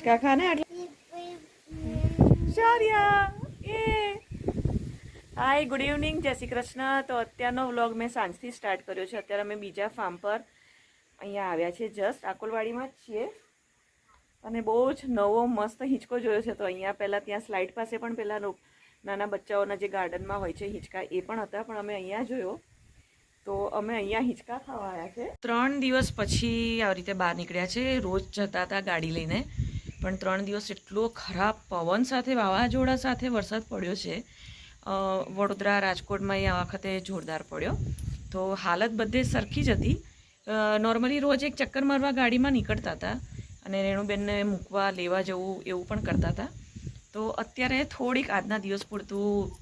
હિંચકા ખાને એટલે શૌર્યા hi good evening જય શ્રી કૃષ્ણ. તો અત્યારનો વ્લોગ મેં સાંજથી સ્ટાર્ટ કર્યો છે. અત્યારે અમે બીજા ફાર્મ પર અહીંયા આવ્યા છીએ જસ્ટ આકોલવાડીમાં જ છીએ. અને બહુ જ નવો, મસ્ત હિંચકો જોયો છે. તો અહીંયા પહેલાં ત્યાં સ્લાઇડ પાસે પણ પહેલાં નાના બચ્ચાઓના જે ગાર્ડનમાં હોય છે હિંચકા, એ પણ હતા. પણ અમે અહીંયા જોયો. તો અમે અહીંયા હિંચકા ખાવા આવ્યા છે. ત્રણ દિવસ પછી આવી રીતે બહાર નીકળ્યા છે. રોજ જતા હતા ગાડી લઈને. પણ ત્રણ દિવસ એટલો ખરાબ પવન સાથે, વાવાઝોડા સાથે વરસાદ પડ્યો છે. વડોદરા રાજકોટમાં એ આ વખતે જોરદાર પડ્યો. તો હાલત બધે સરખી જ હતી. નોર્મલી રોજ એક ચક્કર મારવા ગાડીમાં નીકળતા હતા અને રેણુબેનને મૂકવા, લેવા જવું એવું પણ કરતા હતા. તો અત્યારે થોડીક આજના દિવસ પૂરતું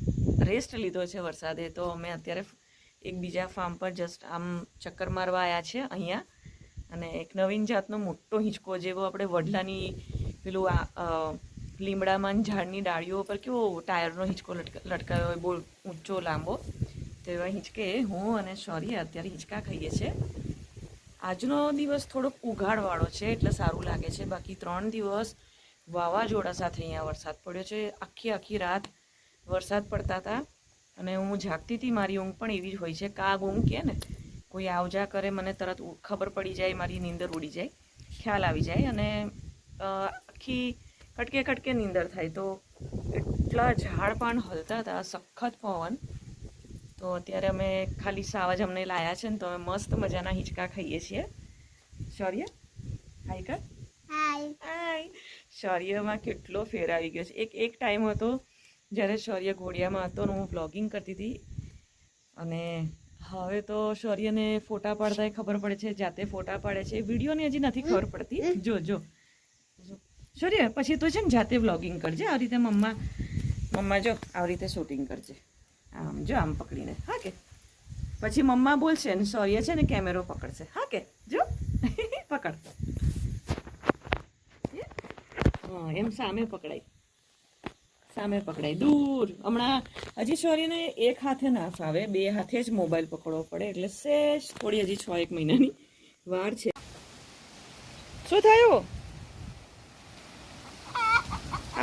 રેસ્ટ લીધો છે વરસાદે. તો અમે અત્યારે એક બીજા ફાર્મ પર જસ્ટ આમ ચક્કર મારવા આવ્યા છે અહીંયા. અને એક નવીન જાતનો મોટો હિંચકો જેવો આપણે વડલાની પેલું આ લીમડામાં ઝાડની ડાળીઓ પર કેવો ટાયરનો હિંચકો લટક, લટકાયો હોય, બહુ ઊંચો, લાંબો, તો એવા હિંચકે હું અને શૌર્ય અત્યારે હિંચકા ખાઈએ છીએ. આજનો દિવસ થોડોક ઉઘાડવાળો છે, એટલે સારું લાગે છે. બાકી ત્રણ દિવસ વાવાઝોડા સાથે અહીંયા વરસાદ પડ્યો છે. આખી આખી રાત વરસાદ પડતા હતા અને હું જાગતી હતી. મારી ઊંઘ પણ એવી જ હોય છે. કાગ ઊંઘ કહે ને, કોઈ આવજા કરે, મને તરત ખબર પડી જાય, મારી નીંદર ઉડી જાય, ખ્યાલ આવી જાય અને આખી કટકે કટકે નીંદર થાય. તો એટલા ઝાડ પણ હલતા હતા સખત પવન. તો અત્યારે અમે ખાલી સાવજ અમને લાયા છે ને તો અમે મસ્ત મજાના હિંચકા ખાઈએ છીએ. શૌર્ય હાય કર. હાય. શૌર્યમાં કેટલો ફેર આવી ગયો છે. એક એક ટાઈમ હતો જ્યારે શૌર્ય ઘોડિયામાં હતો ને હું બ્લોગિંગ કરતી હતી. અને હવે તો શૌર્યને ફોટા પાડતા ખબર પડે છે જાતે ફોટા પાડે છે. વિડીયોની હજી નથી ખબર પડતી. જો જો. શૌર્ય પછી તો છે ને જાતે વ્લોગિંગ કરજે. આ રીતે મમ્મા મમ્મા જો આવી રીતે શૂટિંગ કરજે. આમ જો, આમ પકડીને. હા કે? પછી મમ્મા બોલશે ને સોરીએ છે ને કેમેરો પકડશે. હા કે? જો પકડ હા? એમ સામે પકડાય. સામે પકડાય. દૂર. હમણાં હજી શૌર્યને એક હાથે ના ફાવે. બે હાથે જ મોબાઈલ પકડવો પડે. એટલે સેજ થોડી હજી છ એક મહિનાની વાર છે. શું થયું?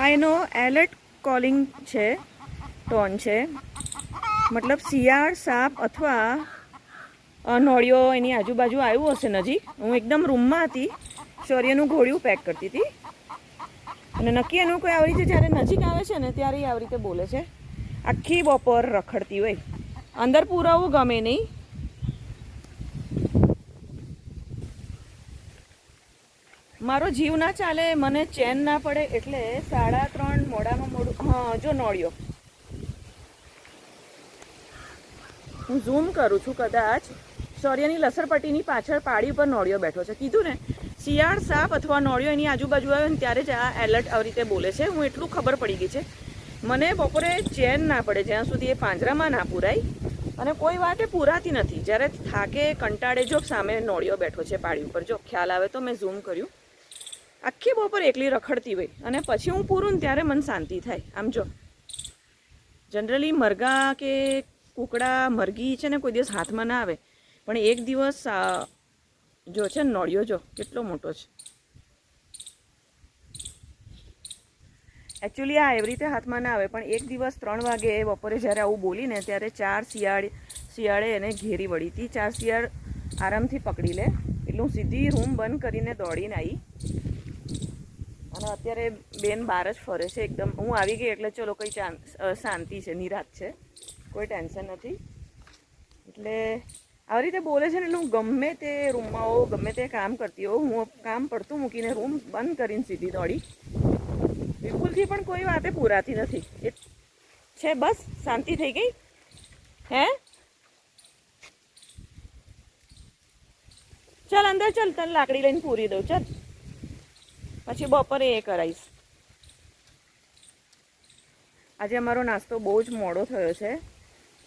એનો એલર્ટ કોલિંગ છે, ટોન છે. મતલબ શિયાળ, સાપ અથવા નોળિયો એની આજુબાજુ આવ્યું હશે નજીક. હું એકદમ રૂમમાં હતી શૌર્યનું ઘોડિયું પેક કરતી હતી. અને નક્કી એનું કોઈ આવી રીતે જ્યારે નજીક આવે છે ને ત્યારે એ આવી રીતે બોલે છે. આખી બપોર રખડતી હોય. અંદર પુરાવું ગમે નહીં. મારો જીવ ના ચાલે, મને ચેન ના પડે એટલે સાડા ત્રણ મોડામાં મોડું હા, જો નોળિયો. હું ઝૂમ કરું છું કદાચ. શૌર્યની લસરપટ્ટીની પાછળ પાડી ઉપર નોળિયો બેઠો છે. કીધું ને, શિયાળ સાપ અથવા નોળિયો એની આજુબાજુ આવે ને ત્યારે જ આ એલર્ટ આવી રીતે બોલે છે. હું એટલું ખબર પડી ગઈ છે. મને બપોરે ચેન ના પડે, જ્યાં સુધી એ પાંજરામાં ના પૂરાય. અને કોઈ વાતે પૂરાતી નથી. જ્યારે થાકે, કંટાળે જો સામે નોળિયો બેઠો છે પાડી ઉપર. જો ખ્યાલ આવે તો મેં ઝૂમ કર્યું. આખી બપોર એકલી રખડતી હોય અને પછી હું પૂરું ત્યારે મન શાંતિ થાય. આમ જો. જનરલી મરઘા કે કુકડા, મરઘી છે ને કોઈ દિવસ હાથમાં ના આવે. પણ એક દિવસ જો છે નોળિયો જો, કેટલો મોટો છે. એકચ્યુઅલી આ એવી રીતે હાથમાં ના આવે, પણ એક દિવસ ત્રણ વાગે બપોરે જ્યારે આવું બોલીને ત્યારે ચાર શિયાળ, શિયાળે એને ઘેરી વળી હતી. ચાર શિયાળ આરામથી પકડી લે. એટલે હું સીધી રૂમ બંધ કરીને દોડીને આવી અત્યારે બેન બહાર જ ફરે છે. એકદમ હું આવી ગઈ એટલે ચલો કંઈ શાંતિ છે નિરાત છે. કોઈ ટેન્શન નથી. એટલે આવી રીતે બોલે છે ને એટલે હું ગમે તે રૂમમાં હોઉં, ગમે તે કામ કરતી હોઉં, હું કામ પડતું મૂકીને રૂમ બંધ કરીને સીધી દોડી. બિલકુલથી પણ કોઈ વાતે પૂરાતી નથી. એ છે બસ, શાંતિ થઈ ગઈ? હે? ચાલ, અંદર ચાલ, તને લાકડી લઈને પૂરી દઉં, ચાલ. પછી બપોરે એ કરાવીશ આજે અમારો નાસ્તો બહુ જ મોડો થયો છે.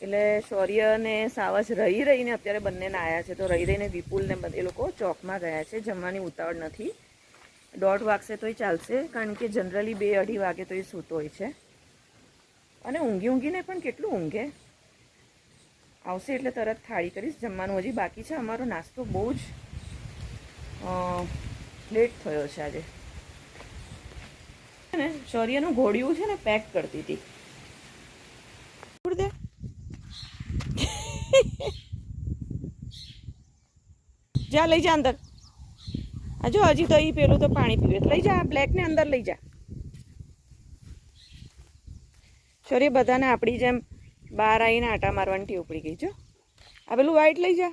એટલે શૌર્ય અને સાવજ રહી રહીને અત્યારે બંને આવ્યા છે. તો રહી રહીને વિપુલને એ લોકો ચોકમાં ગયા છે. જમવાની ઉતાવળ નથી. દોઢ વાગશે તોય ચાલશે. કારણ કે જનરલી બે અઢી વાગે તો એ સૂતો હોય છે. અને ઊંઘી ઊંઘીને પણ કેટલું ઊંઘે? આવશે એટલે તરત થાળી કરીશ. જમવાનું હજી બાકી છે. અમારો નાસ્તો બહુ જ લેટ થયો છે આજે. છે ને શૌર્યનું ઘોડિયું છે ને પેક કરતી હતી. દે જા, લઈ જા અંદર. આ જો, હજી તો એ પેલું તો પાણી પીવે. લઈ જા બ્લેક ને અંદર લઈ જા. શૌર્ય બધાને આપણી જેમ બહાર આવીને આટા મારવાની ટી ઉપડી ગઈ જો આ પેલું વ્હાઈટ લઈ જા.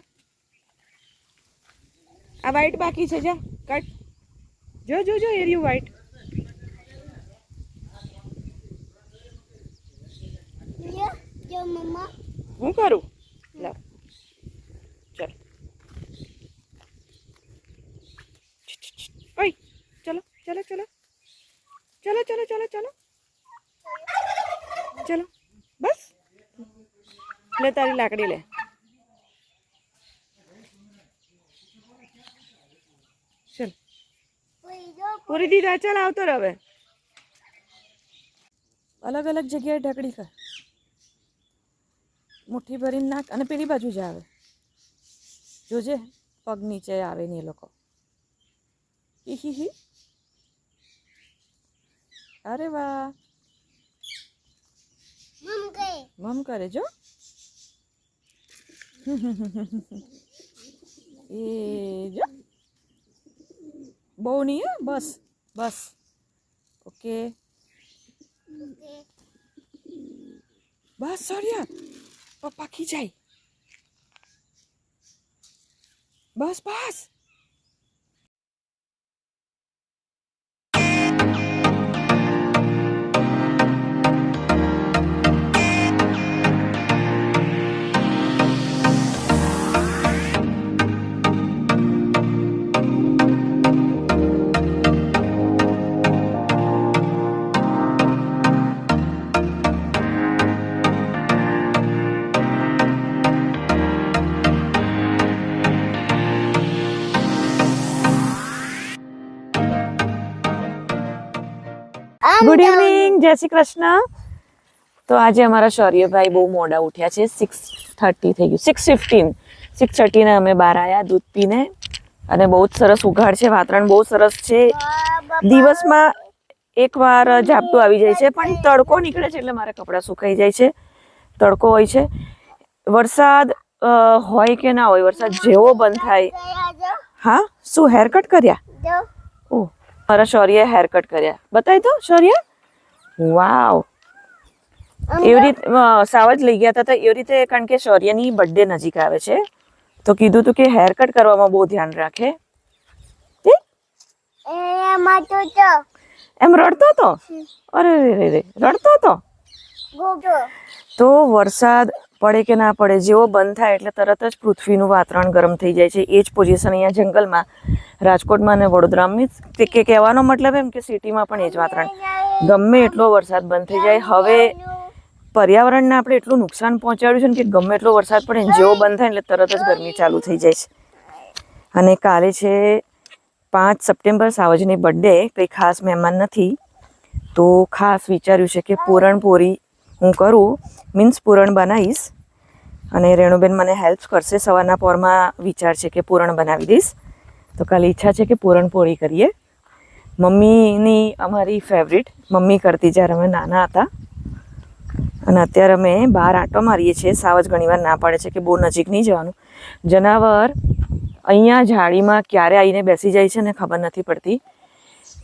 આ વ્હાઈટ બાકી છે, જા. કટ જો જો જો એરિયું વ્હાઈટ જો હું કરું? લાવ ચાલો. ઓય, ચલો ચલો ચલો. ચલો ચલો ચલો ચલો. ચલો. બસ. લે, તારી લાકડી લે. ચલ. પૂરી દીધા, ચાલ, આવતો રહે અલગ અલગ જગ્યાએ ઢકડી કર મુઠ્ઠી ભરીને નાખ અને પેલી બાજુ જ આવે. જોજે પગ નીચે આવે ને એ લોકો. ઈ હી હી. અરે વાહ. મમ કરે. જો. એ જો. બહુ નહીં હે બસ બસ. ઓકે. બસ સોર્યા પપ્પા ખીજાય બસ બસ. ગુડ ઇવનિંગ જય શ્રી કૃષ્ણ. તો આજે અમારા શૌર્યભાઈ બહુ મોડા ઉઠ્યા છે. સિક્સ થર્ટી થઈ ગયું. સિક્સ ફિફ્ટીન સિક્સ થર્ટીને અમે બહાર આવ્યા દૂધ પીને. અને બહુ જ સરસ ઉઘાડ છે. વાતાવરણ બહુ સરસ છે. દિવસમાં એકવાર ઝાપટું આવી જાય છે પણ તડકો નીકળે છે એટલે મારા કપડાં સુકાઈ જાય છે. તડકો હોય છે. વરસાદ હોય કે ના હોય વરસાદ જેવો બંધ થાય. હા? શું હેરકટ કર્યા? મારા શૌર્ય હેર કટ કર્યા. બતાવી તો શૌર્ય? વાવ એવી રીતે સાવજ લઈ ગયા હતા તો એવી રીતે કારણ કે શૌર્યની બર્થડે નજીક આવે છે. તો કીધું તું કે હેર કટ કરવામાં બહુ ધ્યાન રાખે. એમ રડતો હતો? અરે રે રે રડતો હતો? તો વરસાદ પડે કે ના પડે જેવો બંધ થાય એટલે તરત જ પૃથ્વીનું વાતાવરણ ગરમ થઈ જાય છે. એ જ પોઝિશન અહીંયા જંગલમાં, રાજકોટમાં અને વડોદરામાં. કે કહેવાનો મતલબ એમ કે સિટીમાં પણ એ જ વાતાવરણ. ગમે એટલો વરસાદ બંધ થઈ જાય. હવે પર્યાવરણને આપણે એટલું નુકસાન પહોંચાડ્યું છે ને કે ગમે એટલો વરસાદ પડે જેવો બંધ થાય એટલે તરત જ ગરમી ચાલુ થઈ જાય છે. અને કાલે છે પાંચ સપ્ટેમ્બર, સાવજની બર્થડે કંઈ ખાસ મહેમાન નથી. તો ખાસ વિચાર્યું છે કે પૂરણપોરી હું કરું. મીન્સ પૂરણ બનાવીશ. અને રેણુબેન મને હેલ્પ કરશે સવારના પોરમાં વિચાર છે કે પૂરણ બનાવી દઈશ. તો કાલે ઈચ્છા છે કે પૂરણપોળી કરીએ. મમ્મીની અમારી ફેવરિટ મમ્મી કરતી જ્યારે અમે નાના હતા. અને અત્યારે અમે બહાર આંટો મારીએ છીએ, સાવજ ઘણીવાર ના પાડે છે કે બહુ નજીક નહીં જવાનું. જનાવર અહીંયા ઝાડીમાં ક્યારે આવીને બેસી જાય છે ને ખબર નથી પડતી.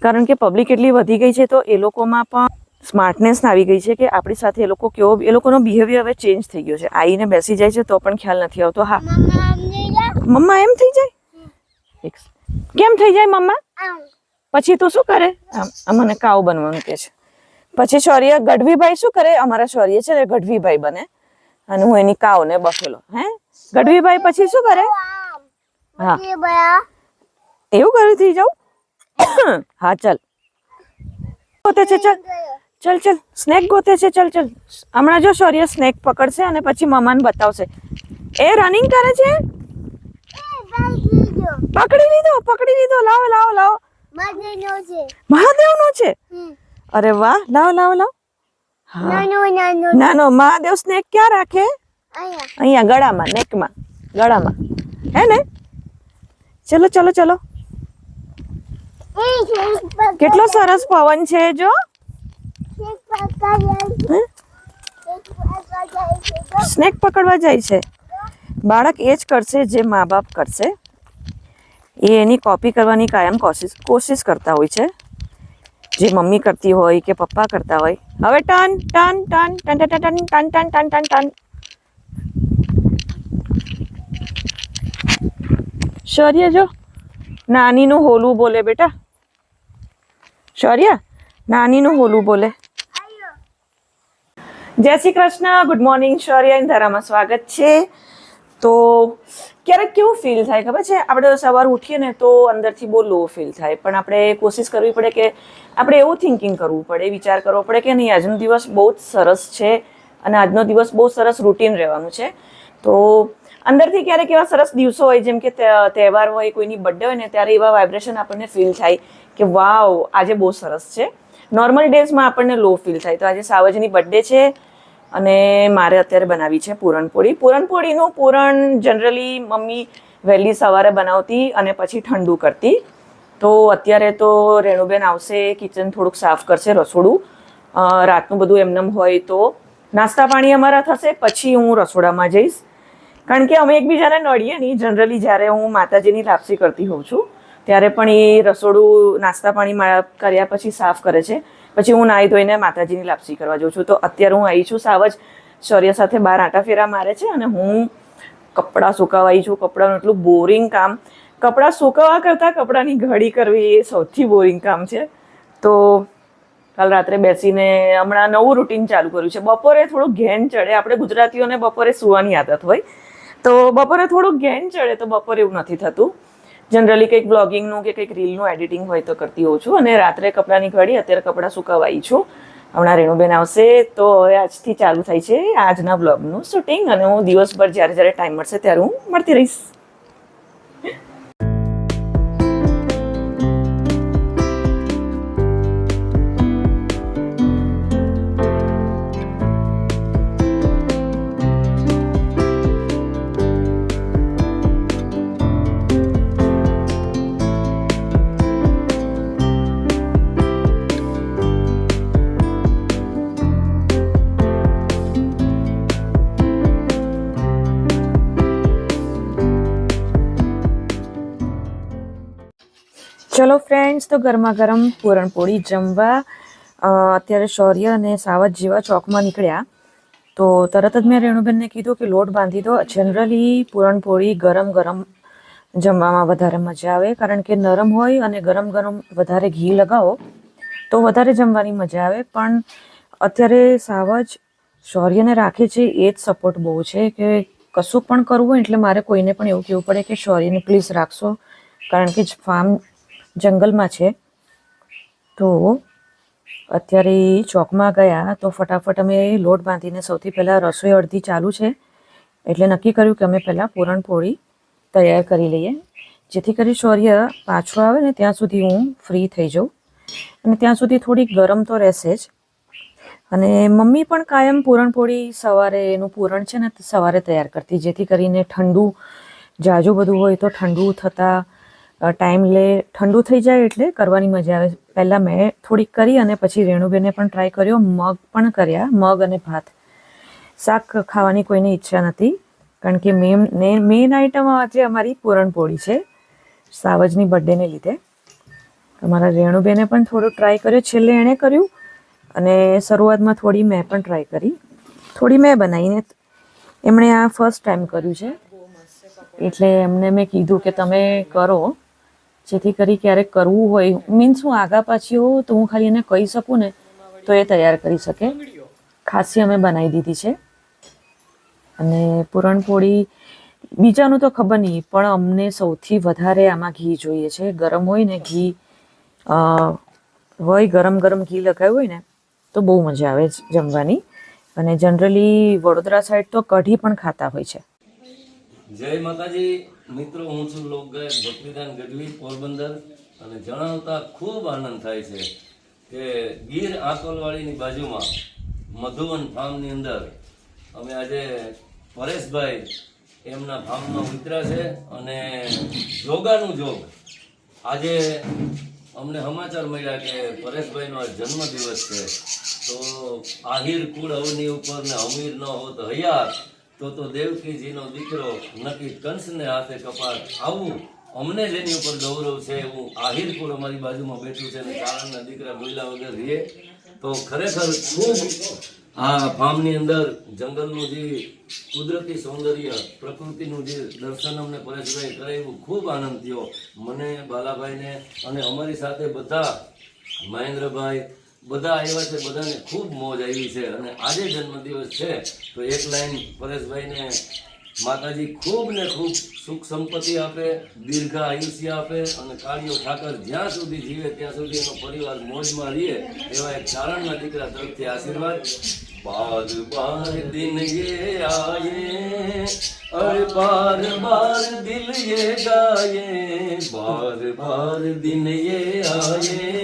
કારણ કે પબ્લિક એટલી વધી ગઈ છે તો એ લોકોમાં પણ સ્માર્ટનેસ આવી ગઈ છે કે આપણી સાથે એ લોકો કેવો એ લોકોનો બિહેવિયર હવે ચેન્જ થઈ ગયો છે. આવીને બેસી જાય છે તો પણ ખ્યાલ નથી આવતો. હા. મમ્મા એમ થઈ જાય? કેમ થઈ જાય મમ્મા? પછી તું શું કરે? મને કાવ બનવાનું કે છે. પછી શૌર્ય ગઢવીભાઈ શું કરે? અમારા શૌર્ય છે ને ગઢવીભાઈ બને. અને હું એની કાવ ને બફેલો હે? ગઢવીભાઈ પછી શું કરે? હા. એવું કરે? થઈ જાઉં? હા ચલ. પોતે છે ચલ. ચલ ચલ સ્નેક ગોતે છે ચલ ચલ. હમણાં જો શૌર્ય સ્નેક પકડશે અને પછી મમાને બતાવશે. એ રનિંગ કરે છે? પકડી લીધો પકડી લીધો. લાવો લાવો લાવો. મહાદેવ નો છે? અરે વાહ લાવો લાવો લાવો. નાનો મહાદેવ સ્નેક ક્યાં રાખે? અહીંયા. ગળામાં નેકમાં ગળામાં. હે ને? ચલો ચલો ચલો. કેટલો સરસ પવન છે જો શેક પકડ હે? શેક પકડ જાય છે તો સ્નેક પકડવા જાય છે બાળક એ જ કરશે જે મા બાપ કરશે એ એની કોપી કરવાની કાયમ કોશિશ કોશિશ કરતા હોય છે જે મમ્મી કરતી હોય કે પપ્પા કરતા હોય હવે ટન ટન ટન ટન ટન ટન ટન ટન ટન ટન શૌર્ય જો નાનીનું હોલું બોલે બેટા શૌર્ય નાનીનું હોલું બોલે જય Shri Krishna. Good morning Shaurya. ધારામાં સ્વાગત છે. તો ક્યારેક કેવું ફીલ થાય ખબર છે? આપણે સવાર ઉઠીએ ને તો અંદરથી બહુ લો ફીલ થાય. પણ આપણે કોશિશ કરવી પડે કે આપણે એવું થિંકિંગ કરવું પડે, વિચાર કરવો પડે કે નહીં, આજનો દિવસ બહુ જ સરસ છે અને આજનો દિવસ બહુ સરસ રૂટીન રહેવાનું છે. તો અંદરથી ક્યારેક એવા સરસ દિવસો હોય, જેમ કે તહેવાર હોય, કોઈની બર્થડે હોય ને, ત્યારે એવા વાઇબ્રેશન આપણને ફીલ થાય કે વાવ, આજે બહુ સરસ છે. નોર્મલ ડેઝમાં આપણને લો ફીલ થાય. તો આજે સાવજની બર્થડે છે. અને મારે અત્યારે બનાવી છે પૂરણપોળી પૂરણપોળીનું પૂરણ જનરલી મમ્મી વહેલી સવારે બનાવતી અને પછી ઠંડુ કરતી. તો અત્યારે તો રેણુબેન આવશે કિચન થોડુંક સાફ કરશે રસોડું. રાતનું બધું એમનેમ હોય તો નાસ્તા પાણી અમારા થશે, પછી હું રસોડામાં જઈશ. કારણ કે અમે એકબીજાને નડીએ નહીં. જનરલી જ્યારે હું માતાજીની લાપસી કરતી હોઉં છું, ત્યારે પણ એ રસોડું નાસ્તા પાણી મારા કર્યા પછી સાફ કરે છે. પછી હું નાહી ધોઈને માતાજીની લાપસી કરવા જાઉં છું. તો અત્યારે હું આવી છું સાવજ. શૌર્ય સાથે બહાર આંટા ફેરા મારે છે અને હું કપડાં સુકાવાઈ છું. કપડાનું એટલું બોરિંગ કામ. કપડાં સુકાવા કરતાં કપડાંની ઘડી કરવી એ સૌથી બોરિંગ કામ છે. તો કાલ રાત્રે બેસીને હમણાં નવું રૂટીન ચાલુ કર્યું છે. બપોરે થોડું ઘેન ચડે. આપણે ગુજરાતીઓને બપોરે સુવાની આદત હોય. તો બપોરે થોડું ઘેન ચડે તો બપોરે એવું નથી થતું. જનરલી કંઈક બ્લોગિંગનું કે કંઈક રીલનું એડિટિંગ હોય તો કરતી હોઉં છું. અને રાત્રે કપડાની ઘડી અત્યારે કપડાં સુકાવાઈ છું. હમણાં રેણુબેન આવશે તો હવે આજથી ચાલુ થાય છે આજના બ્લોગનું શૂટિંગ અને હું દિવસભર જ્યારે જ્યારે ટાઈમ મળશે ત્યારે હું મળતી રહીશ. ચલો ફ્રેન્ડ્સ તો ગરમા ગરમ પૂરણપોળી જમવા. અત્યારે શૌર્ય અને સાવજ જેવા ચોકમાં નીકળ્યા. તો તરત જ મેં રેણુબેનને કીધું કે લોટ બાંધી દો. જનરલી પૂરણપોળી ગરમ ગરમ જમવામાં વધારે મજા આવે, કારણ કે નરમ હોય અને ગરમ ગરમ વધારે ઘી લગાવો તો વધારે જમવાની મજા આવે. પણ અત્યારે સાવજ શૌર્યને રાખે છે એ જ સપોર્ટ બહુ છે કે કશું પણ કરવું એટલે મારે કોઈને પણ એવું કહેવું પડે કે શૌર્યને પ્લીઝ રાખશો. કારણ કે ફાર્મ જંગલમાં છે. તો અત્યારે ચોકમાં ગયા તો ફટાફટ અમે લોટ બાંધીને સૌથી પહેલાં રસોઈ અડધી ચાલુ છે. એટલે નક્કી કર્યું કે અમે પહેલાં પૂરણપોળી તૈયાર કરી લઈએ. જેથી કરી શૌર્ય પાછો આવે ને ત્યાં સુધી હું ફ્રી થઈ જાઉં. અને ત્યાં સુધી થોડીક ગરમ તો રહેશે જ. અને મમ્મી પણ કાયમ પૂરણપોળી સવારે એનું પૂરણ છે ને સવારે તૈયાર કરતી. જેથી કરીને ઠંડુ, જાજુ બધું હોય તો ઠંડુ થતાં ટાઈમ લે, ઠંડુ થઈ જાય એટલે કરવાની મજા આવે. પહેલાં મેં થોડીક કરી અને પછી રેણુબેને પણ ટ્રાય કર્યો. મગ પણ કર્યા, મગ અને ભાત. શાક ખાવાની કોઈને ઈચ્છા નથી, કારણ કે મેન મેન આઈટમ આજે અમારી પૂરણપોળી છે, સાવજની બર્થડેને લીધે. અમારા રેણુબેને પણ થોડું ટ્રાય કર્યો. છેલ્લે એણે કર્યું અને શરૂઆતમાં થોડી મેં પણ ટ્રાય કરી. થોડી મેં બનાવીને એમણે આ ફર્સ્ટ ટાઈમ કર્યું છે. એટલે એમને મેં કીધું કે તમે કરો. જેથી કરી ક્યારેક કરવું હોય. મીન્સ હું આગા પાછી હોઉં તો હું ખાલી એને કહી શકું ને, તો એ તૈયાર કરી શકે. ખાસી અમે બનાવી દીધી છે. અને પૂરણપોળી, બીજાનું તો ખબર નહીં, પણ અમને સૌથી વધારે આમાં ઘી જોઈએ છે. ગરમ હોય ને ઘી હોય, ગરમ ગરમ ઘી લગાવ્યું હોય ને, તો બહુ મજા આવે જમવાની. અને જનરલી વડોદરા સાઈડ તો કઢી પણ ખાતા હોય છે. જય માતાજી. મિત્રો, હું છું લોકગાયક ભક્તિદાન ગઢવી, પોરબંદર, અને જણાવતા ખૂબ આનંદ થાય છે કે ગીર આંકોલવાડીની બાજુમાં મધુવન ફાર્મની અંદર અમે આજે પરેશભાઈ એમના ફાર્મમાં ઉતર્યા છે અને જોગાનું જોગ. આજે અમને સમાચાર મળ્યા કે પરેશભાઈનો આ જન્મદિવસ છે. તો આહિર કુળ અવની ઉપર ને અમીર ન હોત હયાર તો તો દેવકીજીનો દીકરો નક્કી કંસને હાથે કપાટ આવું અમને જેની ઉપર ગૌરવ છે એવું આહિરપુર અમારી બાજુમાં બેઠું છે અને કારણના દીકરા બોલ્યા વગર રીએ તો ખરેખર ખૂબ આ ફાર્મની અંદર જંગલનું જે કુદરતી સૌંદર્ય, પ્રકૃતિનું જે દર્શન અમને પરેશભાઈ કરાવ્યું, ખૂબ આનંદ થયો. મને બાલાભાઈને અને અમારી સાથે બધા મહેન્દ્રભાઈ બધા આવ્યા છે, બધાને ખૂબ મોજ આવી છે અને આજે જન્મદિવસ છે, તો એક લાઈન પરેશભાઈને, માતાજી ખૂબ ને ખૂબ સુખ સંપત્તિ આપે, દીર્ઘ આયુષ્ય આપે અને કાળીઓ ઠાકર જ્યાં સુધી જીવે ત્યાં સુધી એનો પરિવાર મોજમાં રહીએ એવા એક ચારણના દીકરા તરફથી આશીર્વાદ. બાર બાર દિન યે આયે, અરે બાર બાર દિલ યે ગાયે, બાર બાર દિન યે આયે.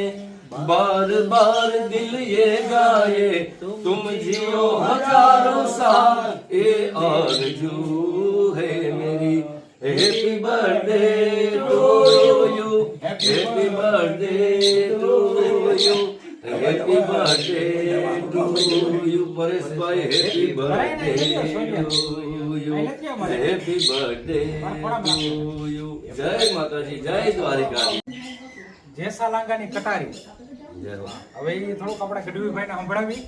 बार बार दिल ये गाए तुम जियो हजारों साल ए आरज़ू है मेरी happy birthday to you happy birthday to you happy birthday to you Paresh भाई happy birthday to you happy birthday to you जय माताजी जय द्वारिका जय सालांगा ने कटारी હવે એ થોડુંક આપણે ગઢવીભાઈને સંભળાવી.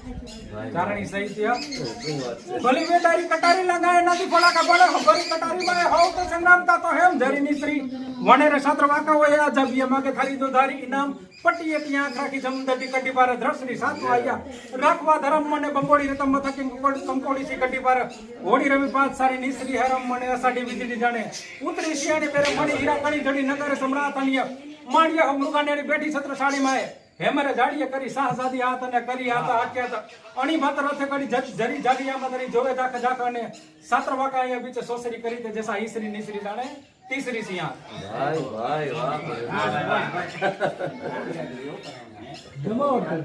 ચારણી સાહિત્ય શું વાત છે? કટારી લગાય નથી ફોલાકા બળે હબરી કટારી બાય હોવ તો સંગ્રામતા તો હેમ ધરીની શ્રી વણેરે સત્ર વાકા હોય આ જબીએ માગે ખરીદો ધારી ઇનામ. પટીએ ત્યાં રાખી જમદટી કટી પારે દ્રષ્ટિ સાતવા આયા રાખવા ધરમ મને બંગોળી રતમ મથકી કંકોળી સી કટી પાર. હોડી રવિ પાંચ સારી નિશ્રી હરમ મને અસાડી વિધિ જાણે. ઉતરી શિયાળી પેરે મણી હીરા કણી જડી નગર સમ્રાટ અન્ય માણ્ય મૃગાનેરી બેઠી છત્ર સાડી માએ. હેમરે જાડીએ કરી સાહસાદી હાથ અને કરી હાથ હાક્યા અણી માત્ર રથે કરી જરી જાડિયામાં તરી જોવે જાખ જાખ અને સાત્ર વાકા અહીંયા બીચે સોસરી કરી તે જેસા ઈસરી નીસરી જાણે તીસરી સિયા ભાઈ ભાઈ વાહ